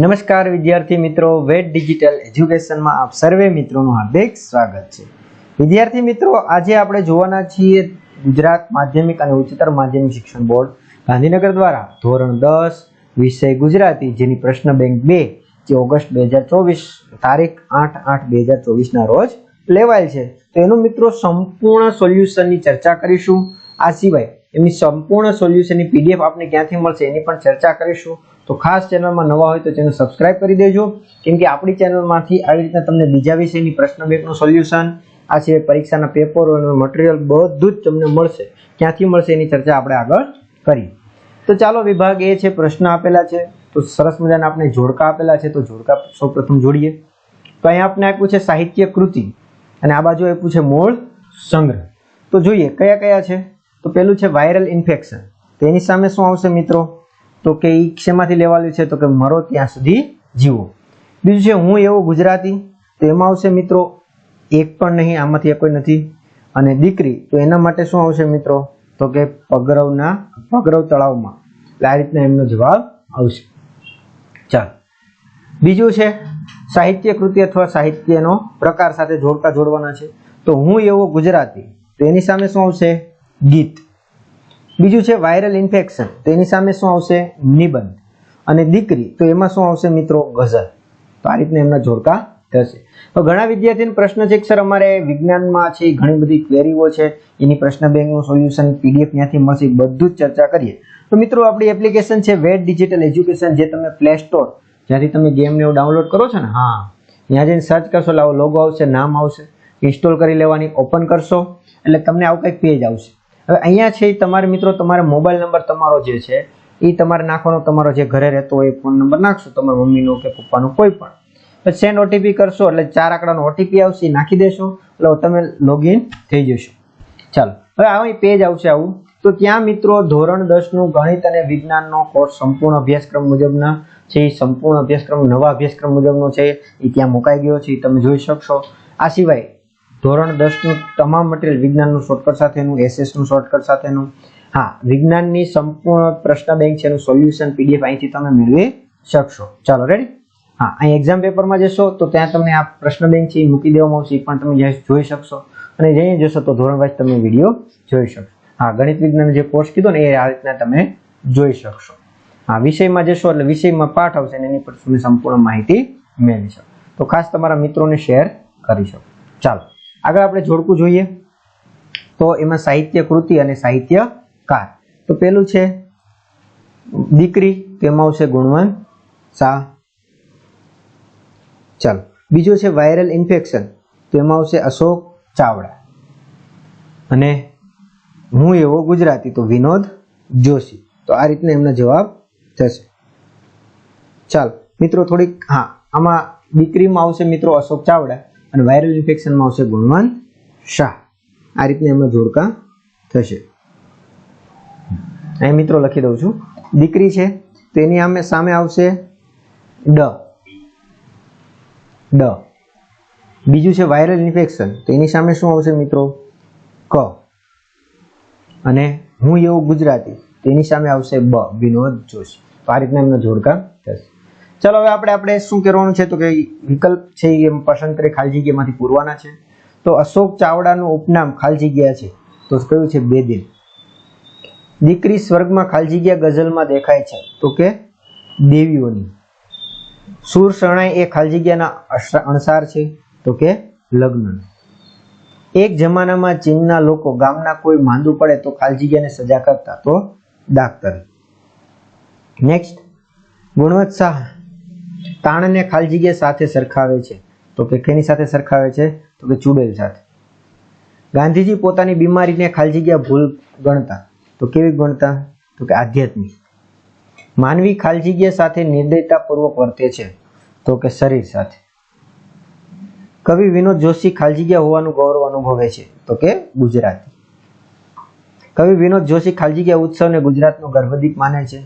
નમસ્કાર વિદ્યાર્થી મિત્રો વેટ ડિજિટલ એજ્યુકેશનમાં આપ સર્વે મિત્રોનું હાર્દિક સ્વાગત છે. વિદ્યાર્થી મિત્રો, આજે આપણે જોવાના છીએ ગુજરાત માધ્યમિક અને ઉચ્ચતર માધ્યમિક શિક્ષણ બોર્ડ ગાંધીનગર દ્વારા ધોરણ દસ, વિષય ગુજરાતી, જેની પ્રશ્ન બેંક બે, જે ઓગસ્ટ બે હજાર ચોવીસ, તારીખ આઠ આઠ બે હજાર ચોવીસના રોજ લેવાયેલ છે. તો એનું મિત્રો, સંપૂર્ણ સોલ્યુશનની ચર્ચા કરીશું. આ સિવાય એમની સંપૂર્ણ સોલ્યુશનની પીડીએફ આપને ક્યાંથી મળશે એની પણ ચર્ચા કરીશું. તો ખાસ ચેનલમાં નવા હોય તો ચેનલ સબસ્ક્રાઇબ કરી દેજો. કેમ કે આપણી ચેનલમાંથી આવી રીતના તમને બીજા વિષયની પ્રશ્ન બેંકનું સોલ્યુશન, આ સિવાય પરીક્ષાના પેપરો અને મટીરિયલ બધું જ તમને મળશે. ક્યાંથી મળશે એની ચર્ચા આપણે આગળ કરી તો ચાલો, વિભાગ એ છે, પ્રશ્ન આપેલા છે. તો સરસ મજાના આપણે જોડકા આપેલા છે. તો જોડકા સૌપ્રથમ જોડીએ. તો અહીંયા આપણે આપ્યું છે સાહિત્ય કૃતિ અને આ બાજુ આપ્યું છે મૂળ સંગ્રહ. તો જોઈએ, કયા કયા છે? તો પેલું છે વાયરલ ઇન્ફેક્શન. તેની સામે શું આવશે મિત્રો? તો કે ઈ શેમાંથી લેવાયું છે? તો કે મરો ત્યાં સુધી જીવો. બીજું છે, હું એવો ગુજરાતી, તો એમાં આવશે મિત્રો, એક પણ નહીં, આમાંથી કોઈ નથી. અને દીકરી, તો એના માટે શું આવશે મિત્રો? તો કે પગરવના, પગરવ તળાવમાં. એટલે આ રીતના એમનો જવાબ આવશે. ચાલો. બીજું છે, સાહિત્ય કૃતિ અથવા સાહિત્યનો પ્રકાર સાથે જોડતા જોડવાના છે. તો હું એવો ગુજરાતી, તો એની સામે શું આવશે? ગીત. બીજું છે વાયરલ ઇન્ફેક્શન તો એની સામે શું આવશે? નિબંધ. અને દીકરી, તો એમાં શું આવશે મિત્રો? ગઝલ. તો આ રીતના એમના જોડકા થશે. તો ઘણા વિદ્યાર્થીઓને પ્રશ્ન છે કે, સર, અમારે વિજ્ઞાનમાં છે ઘણી બધી ક્વેરીઓ છે. એની પ્રશ્ન બેંકનું સોલ્યુશન પીડીએફ ત્યાંથી મળશે. બધું જ ચર્ચા કરીએ. તો મિત્રો, આપણી એપ્લિકેશન છે વેટ ડિજિટલ એજ્યુકેશન જે તમે પ્લે સ્ટોર જ્યાંથી તમે ગેમને એવું ડાઉનલોડ કરો છો ને? હા. ત્યાં જઈને સર્ચ કરશો, લાવો લોગો આવશે, નામ આવશે. ઇન્સ્ટોલ કરી લેવાની ઓપન કરશો. એટલે તમને આવું કંઈક પેજ આવશે. હવે અહીંયા છે એ તમારે મિત્રો, તમારે મોબાઈલ નંબર તમારો જે છે એ તમારે નાખવાનો, તમારો જે ઘરે રહેતો હોય ફોન નંબર નાખશો, તમારા મમ્મીનો કે પપ્પાનો કોઈ પણ. સેન્ડ ઓટીપી કરશો, એટલે ચાર આંકડાનો ઓટીપી આવશે એ નાખી દેશો, એટલે તમે લોગિન થઈ જશો. ચાલો, હવે આવી પેજ આવશે આવું. તો ત્યાં મિત્રો, ધોરણ દસનું ગણિત અને વિજ્ઞાનનો કોર્સ સંપૂર્ણ અભ્યાસક્રમ મુજબના છે એ સંપૂર્ણ અભ્યાસક્રમ, નવા અભ્યાસક્રમ મુજબનો છે એ ત્યાં મુકાઈ ગયો છે એ તમે જોઈ શકશો. આ સિવાય ધોરણ દસનું તમામ મટીરિયલ વિજ્ઞાનનું શોર્ટકટ સાથેનું એસએસનું શોર્ટકટ સાથેનું. હા, વિજ્ઞાનની સંપૂર્ણ પ્રશ્ન બેંક છે, એનું સોલ્યુશન પીડીએફ અહીંથી તમે મેળવી શકશો. ચાલો રેડી હા, અહીં એક્ઝામ પેપરમાં જશો, તો ત્યાં તમને આ પ્રશ્ન બેંક છે, એ મૂકી દેવામાં આવશે, એ પણ તમે જોઈ શકશો. અને જઈને જશો, તો ધોરણ વાઇઝ તમે વીડિયો જોઈ શકશો. હા, ગણિત વિજ્ઞાન જે કોર્સ કીધો ને, એ આ રીતના તમે જોઈ શકશો. હા, વિષયમાં જશો, એટલે વિષયમાં પાઠ આવશે અને એની પર તમે સંપૂર્ણ માહિતી મેળવી શકો. તો ખાસ તમારા મિત્રોને શેર કરી શકો. ચાલો. આગળ આપણે જોડકું જોઈએ. તો એમાં સાહિત્ય કૃતિ અને સાહિત્યકાર. તો પેલું છે દીકરી તેમાં આવશે ગુણવંત સા ચાલો. બીજું છે વાયરલ ઇન્ફેક્શન, તો એમાં આવશે અશોક ચાવડા. અને હું એવો ગુજરાતી, તો વિનોદ જોશી. તો આ રીતના એમનો જવાબ થશે. ચાલો. મિત્રો થોડીક, હા, આમાં દીકરીમાં આવશે મિત્રો અશોક ચાવડા. અને વાયરલ ઇન્ફેક્શનમાં આવશે ગુણવાન શાહ. આ રીતના એમનો જોડકા થશે. અહીં મિત્રો લખી દઉં છું. દીકરી છે તો એની આમે સામે આવશે ડ. ડ. બીજું છે વાયરલ ઇન્ફેક્શન તો એની સામે શું આવશે મિત્રો? ક. અને હું એવું ગુજરાતી. તેની સામે આવશે બ. વિનોદ જોશી. તો આ રીતના એમનો જોડકા થશે. ચાલો હવે આપણે આપણે શું કરવાનું છે? તો કે વિકલ્પ છે એ પસંદ કરી ખાલી જગ્યામાંથી પૂરવાના છે. તો અશોક ચાવડાનું ઉપનામ ખાલી જગ્યા છે. તો કયું છે? બેદિલ દીકરી સ્વર્ગમાં ખાલી જગ્યા ગઝલમાં દેખાય છે. તો કે દેવીઓની. સુર શરણાઈ એ ખાલી જગ્યાના અણસાર છે. તો કે લગ્ન. એક જમાનામાં ચીનના લોકો ગામના કોઈ માંદું પડે તો ખાલી જગ્યાને સજા કરતા તો ડાક્ટર નેક્સ્ટ. ગુણવંત શાહ તાણને ખાલી જગ્યા સાથે સરખાવે છે. તો કે કેની સાથે સરખાવે છે? તો કે ચુડેલ સાથે. ગાંધીજી પોતાની બીમારીને ખાલી જગ્યા ભૂલ ગણતા. તો કેવી ગણતા? તો કે આધ્યાત્મિક. માનવી ખાલી જગ્યા સાથે નિર્દયતાપૂર્વક વર્તે છે. તો કે શરીર સાથે. કવિ વિનોદ જોશી ખાલી જગ્યા હોવાનું ગૌરવ અનુભવે છે. તો કે ગુજરાતી. કવિ વિનોદ જોશી ખાલી જગ્યા ઉત્સવને ગુજરાતનો ગર્ભદીપ માને છે.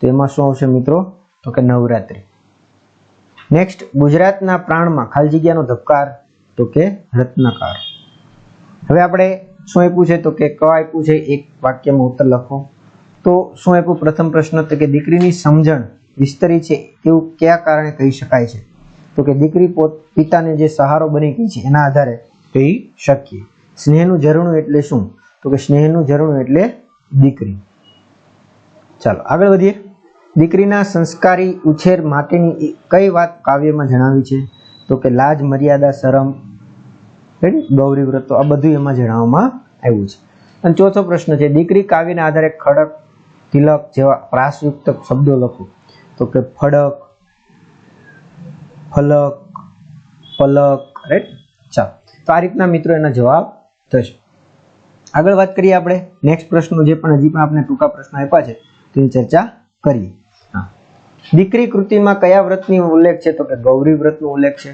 તો એમાં શું આવશે મિત્રો? તો કે નવરાત્રી. નેક્સ્ટ ગુજરાતના પ્રાણમાં ખાલી જગ્યાનો ધબકાર તો કે રત્નકાર. હવે આપણે શું આપ્યું છે તો કે ક આપ્યું છે, એક વાક્યમાં ઉત્તર લખો. તો શું આપ્યું? પ્રથમ પ્રશ્ન તો કે દીકરીની સમજણ વિસ્તરી છે તેવું કયા કારણે કહી શકાય છે? તો કે દીકરી પોત, પિતાને જે સહારો બની ગઈ છે એના આધારે કહી શકીએ. સ્નેહનું ઝરણું એટલે શું? તો કે સ્નેહનું ઝરણું એટલે દીકરી. ચાલો, આગળ વધીએ. દીકરીના સંસ્કારી ઉછેર માટેની કઈ વાત કાવ્યમાં જણાવી છે? તો કે લાજ, મર્યાદા, શરમ ગૌરી વ્રતો આ બધું એમાં જણાવવામાં આવ્યું છે. અને ચોથો પ્રશ્ન છે, દીકરી કાવ્યના આધારે ખડક, તિલક જેવા પ્રાસયુક્ત શબ્દો લખો. તો કે ફડક, ફલક, પલક રાઈટ ચાલો. તો આ રીતના મિત્રો એના જવાબ થશે. આગળ વાત કરીએ આપણે. નેક્સ્ટ પ્રશ્નો જે પણ હજી પણ આપણે ટૂંકા પ્રશ્નો આપ્યા છે, તેની ચર્ચા કરીએ દીકરી કૃતિમાં કયા વ્રતની ઉલ્લેખ છે? તો કે ગૌરી વ્રતનો ઉલ્લેખ છે.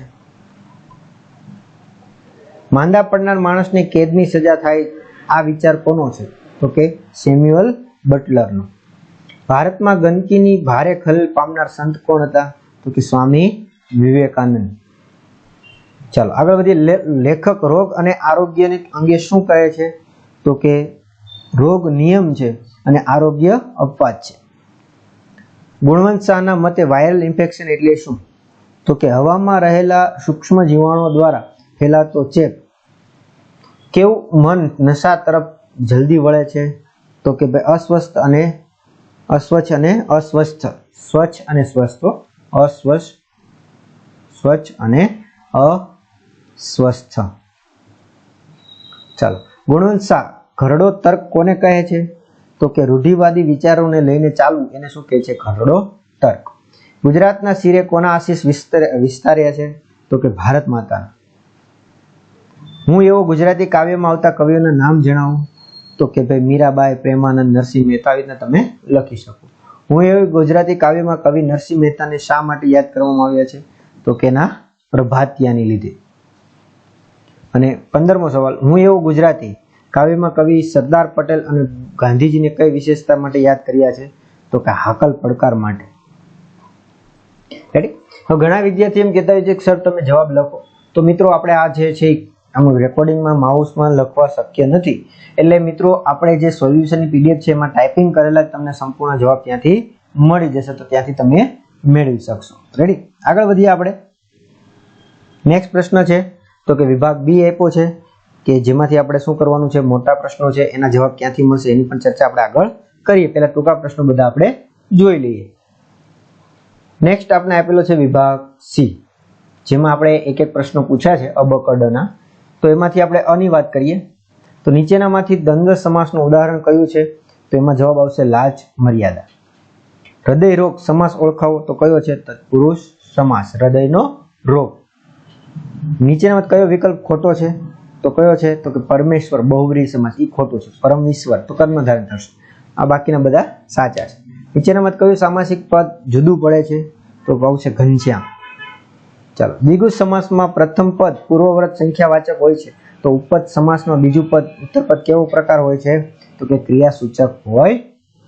માંદા પડનાર માણસને કેદની સજા થાય આ વિચાર કોનો છે? તો કે સેમ્યુઅલ બટલરનો. ભારતમાં ગંદકીની ભારે ખલેલ પામનાર સંત કોણ હતા? તો કે સ્વામી વિવેકાનંદ. ચાલો આગળ વધીએ. લેખક રોગ અને આરોગ્યને અંગે શું કહે છે? તો કે રોગ નિયમ છે અને આરોગ્ય અપવાદ છે. ગુણવંત શાહના મતે વાયરલ ઇન્ફેક્શન એટલે શું? તો કે હવામાં રહેલા સૂક્ષ્મ જીવાણુઓ દ્વારા ફેલાતો ચેપ. કેવું મન નશા તરફ જલ્દી વળે છે? તો કે ભાઈ અસ્વસ્થ અને અસ્વચ્છ અને અસ્વસ્થ. સ્વચ્છ અને સ્વસ્થ. અસ્વચ્છ સ્વચ્છ અને અસ્વસ્થ. ચાલો. ગુણવંત શાહ ઘરડો તર્ક કોને કહે છે? તો કે રૂઢિવાદી વિચારોને લઈને ચાલવું, એને શું કહે છે? ખરડો તર્ક. ગુજરાતના શિરે કોના આશીષ વિસ્તર- વિસ્તાર્યા છે? તો કે ભારત માતા હું એવો ગુજરાતી કાવ્યમાં આવતા કવિઓના નામ જણાવું તો કે ભાઈ મીરાબાઈ પ્રેમાનંદ નરસિંહ મહેતા આવી તમે લખી શકો. હું એવી ગુજરાતી કાવ્યમાં કવિ નરસિંહ મહેતાને શા માટે યાદ કરવામાં આવ્યા છે? તો કે ના પ્રભાતિયાની લીધે. અને પંદરમો સવાલ, હું એવો ગુજરાતી કાવ્યમાં કવિ સરદાર પટેલ અને ગાંધીજીને કઈ વિશેષતા માટે યાદ કર્યા છે? તો કે હાકલ પડકાર માટે. હવે ઘણા વિદ્યાર્થી એમ કહેતા હોય છે સર, તમે જવાબ લખો. તો મિત્રો, આપણે આ જે છે, આમ રેકોર્ડિંગમાં માઉસમાં લખવા શક્ય નથી. એટલે મિત્રો, આપણે જે સોલ્યુશનની પીડીએફ છે, એમાં ટાઈપિંગ કરેલા તમને સંપૂર્ણ જવાબ ત્યાંથી મળી જશે. તો ત્યાંથી તમે મેળવી શકશો. રેડી આગળ વધીએ આપણે. નેક્સ્ટ પ્રશ્ન છે, તો કે વિભાગ બી આપ્યો છે. કે જેમાંથી આપણે શું કરવાનું છે? મોટા પ્રશ્નો છે, એના જવાબ ક્યાંથી મળશે એની પણ ચર્ચા આપણે આગળ કરીએ. પહેલા ટૂંકા પ્રશ્નો બધા આપણે જોઈ લઈએ. નેક્સ્ટ આપણે આપેલો છે વિભાગ સી જેમાં આપણે એક એક પ્રશ્નો પૂછ્યા છે અબકડના. તો એમાંથી આપણે અની વાત કરીએ. તો નીચેનામાંથી દ્વંદ્વ સમાસનું ઉદાહરણ કયું છે? તો એમાં જવાબ આવશે લાજ મર્યાદા. હૃદય રોગ સમાસ ઓળખાવો તો કયો છે? તત્પુરુષ સમાસ, હૃદયનો રોગ. નીચેનામાં કયો વિકલ્પ ખોટો છે? તો કયો છે? તો કે પરમેશ્વર બહુવ્રી સમાસ એ ખોટું છે. પરમેશ્વર, તો કર્મધારય થશે. આ બાકીના બધા સાચા છે. નીચેનામાં કયું? સામાસિક પદ જુદું પડે છે? તો આવશે ઘનશ્યામ. ચાલો, દ્વિગુ સમાસમાં પ્રથમ પદ પૂર્વવ્રત સંખ્યાવાચક હોય છે. તો ઉપપદ સમાસમાં બીજું પદ ઉત્તરપદ કેવો પ્રકાર હોય છે? તો કે ક્રિયાસૂચક હોય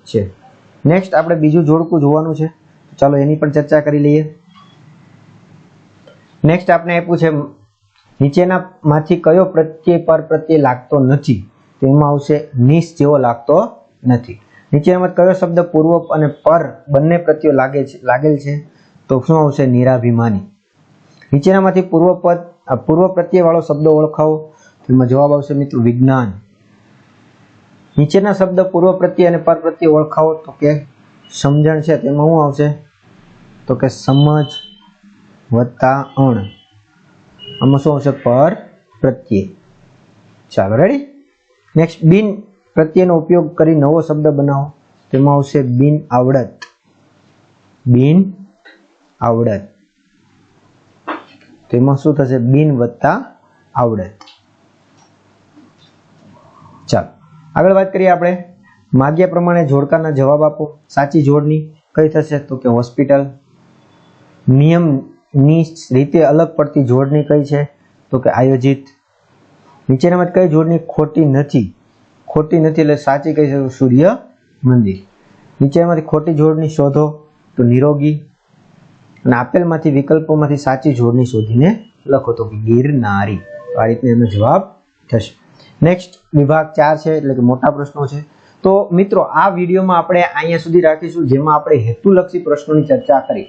છે. નેક્સ્ટ આપણે બીજું જોડકું જોવાનું છે. ચાલો, એની પણ ચર્ચા કરી લઈએ. નેક્સ્ટ આપણે આપ્યું છે નીચેનામાંથી કયો પ્રત્યય પર પ્રત્યય લાગતો નથી, તેમાં આવશે નિશ જેવો લાગતો નથી. નીચેનામાં કયો શબ્દ પૂર્વ અને પર બંને પ્રત્યયો લાગે છે, લાગેલ છે, તો શું આવશે? નિરાભિમાની. નીચેનામાંથી પૂર્વ પદ પૂર્વ પ્રત્યયવાળો શબ્દ ઓળખાવો તો એમાં જવાબ આવશે મિત્રો વિજ્ઞાન. નીચેના શબ્દ પૂર્વ પ્રત્યય અને પર પ્રત્યય ઓળખાવો, તો કે સમજણ છે, તેમાં શું આવશે? તો કે સમજ વત્તા અણ. આમાં શું આવશે? પર પ્રત્યય. ચાલો રેડી નેક્સ્ટ બિન પ્રત્યયનો ઉપયોગ કરી નવો શબ્દ બનાવો. તેમાં આવશે બિન આવડત. બિન આવડત. તેમાં શું થશે? બિન વત્તા આવડત. ચાલો, આગળ વાત કરીએ આપણે. માગ્યા પ્રમાણે જોડકાના જવાબ આપો. સાચી જોડની કઈ થશે? તો કે હોસ્પિટલ. નિયમની રીતે અલગ પડતી જોડણી કઈ છે? તો કે આયોજિત. નીચેનામાં કઈ જોડણી ખોટી નથી? ખોટી નથી એટલે સાચી કહી શકું સૂર્ય મંદિર. નીચેનામાંથી ખોટી જોડણી શોધો તો નિરોગી. અને આપેલમાંથી વિકલ્પોમાંથી સાચી જોડણી શોધીને લખો તો કે ગિરનારી આ રીતે એનો જવાબ થશે. નેક્સ્ટ વિભાગ ચાર છે એટલે કે મોટા પ્રશ્નો છે. તો મિત્રો, આ વિડીયોમાં આપણે અહીંયા સુધી રાખીશું, જેમાં આપણે હેતુલક્ષી પ્રશ્નોની ચર્ચા કરી.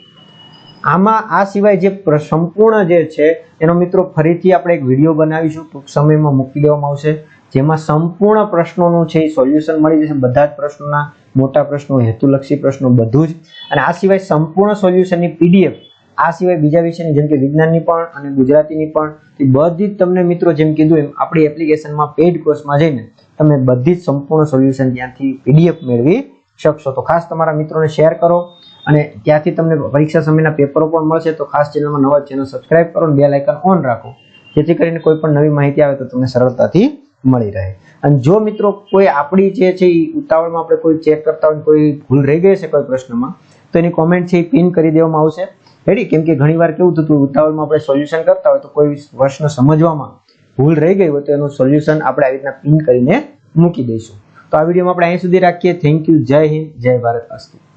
આમાં આ સિવાય જે પ્ર- સંપૂર્ણ જે છે, એનો મિત્રો ફરીથી આપણે એક વીડિયો બનાવીશું, ટૂંક સમયમાં મૂકી દેવામાં આવશે, જેમાં સંપૂર્ણ પ્રશ્નોનું છે, એ સોલ્યુશન મળી જશે, બધા જ પ્રશ્નોના, મોટા પ્રશ્નો, હેતુલક્ષી પ્રશ્નો, બધું જ. અને આ સિવાય સંપૂર્ણ સોલ્યુશનની પીડીએફ, આ સિવાય બીજા વિષયની, જેમ કે વિજ્ઞાનની પણ અને ગુજરાતીની પણ, એ બધી જ તમને મિત્રો જેમ કીધું એમ, આપણી એપ્લિકેશનમાં પેઇડ કોર્સમાં જઈને, તમે બધી જ સંપૂર્ણ સોલ્યુશન ત્યાંથી પીડીએફ મેળવી શકશો. તો ખાસ તમારા મિત્રોને શેર કરો અને ત્યાંથી તમને પરીક્ષા સમયના પેપરો પણ મળશે, તો ખાસ ચેનલમાં નવા ચેનલ સબસ્ક્રાઇબ કરો અને બેલ આઇકન ઓન રાખો. જેથી કરીને કોઈ પણ નવી માહિતી આવે તો તમને સરળતાથી મળી રહે. અને જો મિત્રો કોઈ આપણી જે છે એ ઉતાવળમાં આપણે કોઈ ચેક કરતા હોય કોઈ ભૂલ રહી ગઈ છે કોઈ પ્રશ્નમાં, તો એની કોમેન્ટ છે એ પિન કરી દેવામાં આવશે. રેડી કેમ કે ઘણીવાર કેવું થતું ઉતાવળમાં આપણે સોલ્યુશન કરતા હોય તો કોઈ પ્રશ્ન સમજવામાં ભૂલ રહી ગઈ હોય તો એનું સોલ્યુશન આપણે આવી રીતના પિન કરીને મૂકી દઈશું. તો આ વિડીયોમાં આપણે અહીં સુધી રાખીએ. થેન્ક યુ જય હિન્દ. જય ભારત. અસ્તુ